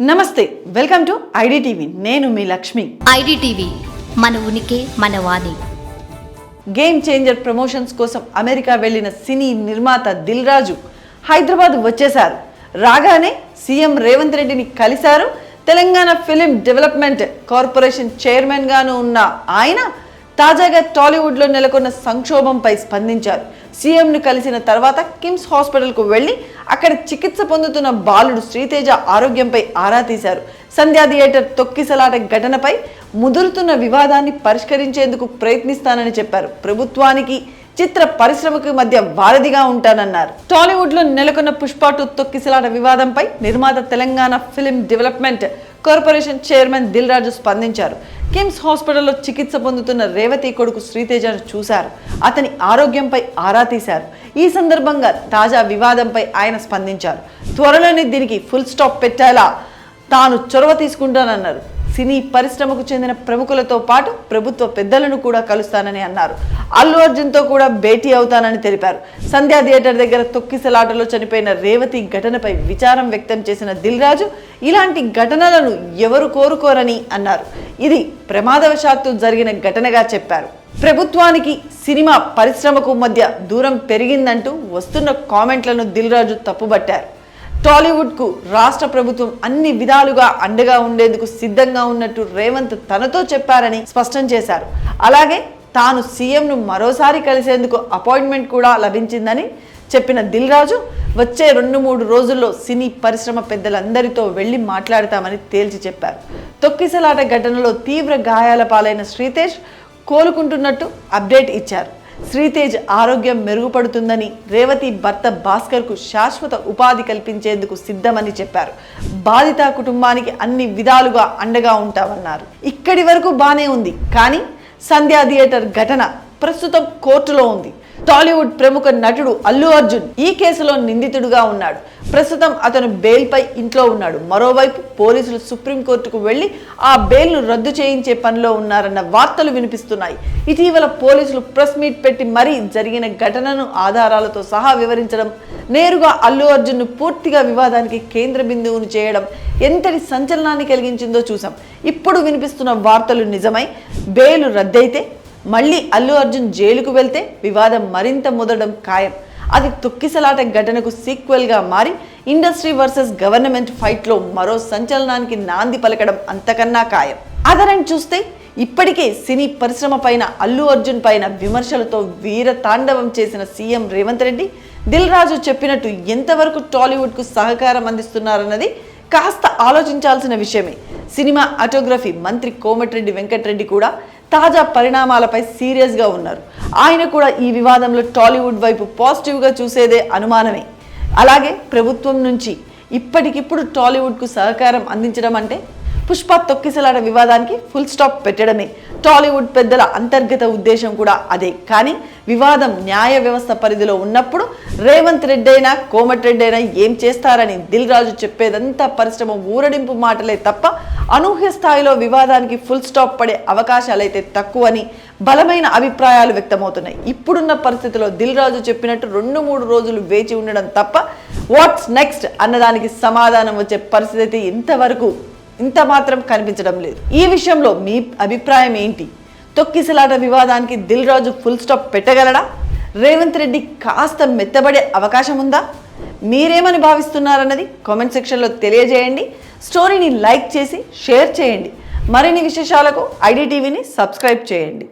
నమస్తే welcome to ID TV నేను మీ Lakshmi. IDTV మన ఉనికి మన వాణి. గేమ్ చేంజర్ ప్రమోషన్స్ కోసం అమెరికా వెళ్ళిన సినీ నిర్మాత దిల్ రాజు హైదరాబాద్ వచ్చేశారు. రాగానే సీఎం రేవంత్ రెడ్డిని కలిశారు. Telangana film development corporation chairman గాను ఉన్న ఆయన తాజాగా టాలీవుడ్లో నెలకొన్న సంక్షోభంపై స్పందించారు. సీఎంను కలిసిన తర్వాత కిమ్స్ హాస్పిటల్కు వెళ్ళి అక్కడ చికిత్స పొందుతున్న బాలుడు శ్రీతేజ ఆరోగ్యంపై ఆరా తీశారు. సంధ్యా థియేటర్ తొక్కిసలాట ఘటనపై ముదురుతున్న వివాదాన్ని పరిష్కరించేందుకు ప్రయత్నిస్తానని చెప్పారు. ప్రభుత్వానికి చిత్ర పరిశ్రమకు మధ్య వారధిగా ఉంటానన్నారు. టాలీవుడ్లో నెలకొన్న పుష్ప టూ తొక్కిసలాట వివాదంపై నిర్మాత Telangana film development corporation chairman Dil Raju స్పందించారు. కిమ్స్ హాస్పిటల్లో చికిత్స పొందుతున్న రేవతి కొడుకు శ్రీతేజను చూశారు. అతని ఆరోగ్యంపై ఆరా తీశారు. ఈ సందర్భంగా తాజా వివాదంపై ఆయన స్పందించారు. త్వరలోనే దీనికి ఫుల్ స్టాప్ పెట్టేలా తాను చొరవ తీసుకుంటానన్నారు. సినీ పరిశ్రమకు చెందిన ప్రముఖులతో పాటు ప్రభుత్వ పెద్దలను కూడా కలుస్తానని అన్నారు. అల్లు అర్జున్తో కూడా భేటీ అవుతానని తెలిపారు. సంధ్యా థియేటర్ దగ్గర తొక్కిసలాటలో చనిపోయిన రేవతి ఘటనపై విచారం వ్యక్తం చేసిన దిల్ రాజు ఇలాంటి ఘటనలను ఎవరు కోరుకోరని అన్నారు. ఇది ప్రమాదవశాత్తు జరిగిన ఘటనగా చెప్పారు. ప్రభుత్వానికి సినిమా పరిశ్రమకు మధ్య దూరం పెరిగిందంటూ వస్తున్న కామెంట్లను దిల్ రాజు తప్పుబట్టారు. టాలీవుడ్కు రాష్ట్ర ప్రభుత్వం అన్ని విధాలుగా అండగా ఉండేందుకు సిద్ధంగా ఉన్నట్టు రేవంత్ తనతో చెప్పారని స్పష్టం చేశారు. అలాగే తాను సీఎంను మరోసారి కలిసేందుకు అపాయింట్మెంట్ కూడా లభించిందని చెప్పిన దిల్ రాజు వచ్చే రెండు మూడు రోజుల్లో సినీ పరిశ్రమ పెద్దలందరితో వెళ్ళి మాట్లాడతామని తేల్చి చెప్పారు. తొక్కిసలాట ఘటనలో తీవ్ర గాయాల పాలైన శ్రీతేష్ కోలుకుంటున్నట్టు అప్డేట్ ఇచ్చారు. శ్రీతేజ్ ఆరోగ్యం మెరుగుపడుతుందని రేవతి భర్త భాస్కర్కు శాశ్వత ఉపాధి కల్పించేందుకు సిద్ధమని చెప్పారు. బాధిత కుటుంబానికి అన్ని విధాలుగా అండగా ఉంటామన్నారు. ఇక్కడి వరకు బానే ఉంది. కానీ సంధ్యా థియేటర్ ఘటన ప్రస్తుతం కోర్టులో ఉంది. టాలీవుడ్ ప్రముఖ నటుడు అల్లు అర్జున్ ఈ కేసులో నిందితుడుగా ఉన్నాడు. ప్రస్తుతం అతను బెయిల్పై ఇంట్లో ఉన్నాడు. మరోవైపు పోలీసులు సుప్రీంకోర్టుకు వెళ్ళి ఆ బెయిల్ను రద్దు చేయించే పనిలో ఉన్నారన్న వార్తలు వినిపిస్తున్నాయి. ఇటీవల పోలీసులు ప్రెస్ మీట్ పెట్టి మరీ జరిగిన ఘటనను ఆధారాలతో సహా వివరించడం నేరుగా అల్లు అర్జున్ను పూర్తిగా వివాదానికి కేంద్ర బిందువును చేయడం ఎంతటి సంచలనాన్ని కలిగించిందో చూసాం ఇప్పుడు వినిపిస్తున్న వార్తలు నిజమై బెయిల్ రద్దయితే మళ్ళీ అల్లు అర్జున్ జైలుకు వెళ్తే వివాదం మరింత ముదడం ఖాయం. అది తొక్కిసలాట ఘటనకు సీక్వెల్గా మారి ఇండస్ట్రీ వర్సెస్ గవర్నమెంట్ ఫైట్లో మరో సంచలనానికి నాంది పలకడం అంతకన్నా ఖాయం. అదనని చూస్తే ఇప్పటికే సినీ పరిశ్రమ పైన అల్లు అర్జున్ పైన విమర్శలతో వీర తాండవం చేసిన సీఎం రేవంత్ రెడ్డి దిల్ రాజు చెప్పినట్టు ఎంతవరకు టాలీవుడ్కు సహకారం అందిస్తున్నారన్నది కాస్త ఆలోచించాల్సిన విషయమే. సినిమా ఆటోగ్రఫీ మంత్రి కోమటిరెడ్డి వెంకటరెడ్డి కూడా తాజా పరిణామాలపై సీరియస్గా ఉన్నారు. ఆయన కూడా ఈ వివాదంలో టాలీవుడ్ వైపు పాజిటివ్గా చూసేదే అనుమానమే. అలాగే ప్రభుత్వం నుంచి ఇప్పటికిప్పుడు టాలీవుడ్కు సహకారం అందించడం అంటే పుష్ప తొక్కిసలాట వివాదానికి ఫుల్ స్టాప్ పెట్టడమే. టాలీవుడ్ పెద్దల అంతర్గత ఉద్దేశం కూడా అదే. కానీ వివాదం న్యాయ వ్యవస్థ పరిధిలో ఉన్నప్పుడు రేవంత్ రెడ్డి అయినా కోమటిరెడ్డి అయినా ఏం చేస్తారని దిల్ రాజు చెప్పేదంతా పరిశ్రమ ఊరడింపు మాటలే తప్ప అనూహ్య స్థాయిలో వివాదానికి ఫుల్ స్టాప్ పడే అవకాశాలైతే తక్కువని బలమైన అభిప్రాయాలు వ్యక్తమవుతున్నాయి. ఇప్పుడున్న పరిస్థితిలో దిల్ రాజు చెప్పినట్టు రెండు మూడు రోజులు వేచి ఉండడం తప్ప వాట్స్ నెక్స్ట్ అన్నదానికి సమాధానం వచ్చే పరిస్థితి ఇంతవరకు ఇంత మాత్రం కనిపించడం లేదు. ఈ విషయంలో మీ అభిప్రాయం ఏంటి? తొక్కిసలాట వివాదానికి దిల్ రాజు ఫుల్ స్టాప్ పెట్టగలడా? రేవంత్ రెడ్డి కాస్త మెత్తబడే అవకాశం ఉందా? మీరేమని భావిస్తున్నారన్నది కామెంట్ సెక్షన్లో తెలియజేయండి. స్టోరీని లైక్ చేసి షేర్ చేయండి. మరిన్ని విశేషాలకు ఐడి టీవీని సబ్స్క్రైబ్ చేయండి.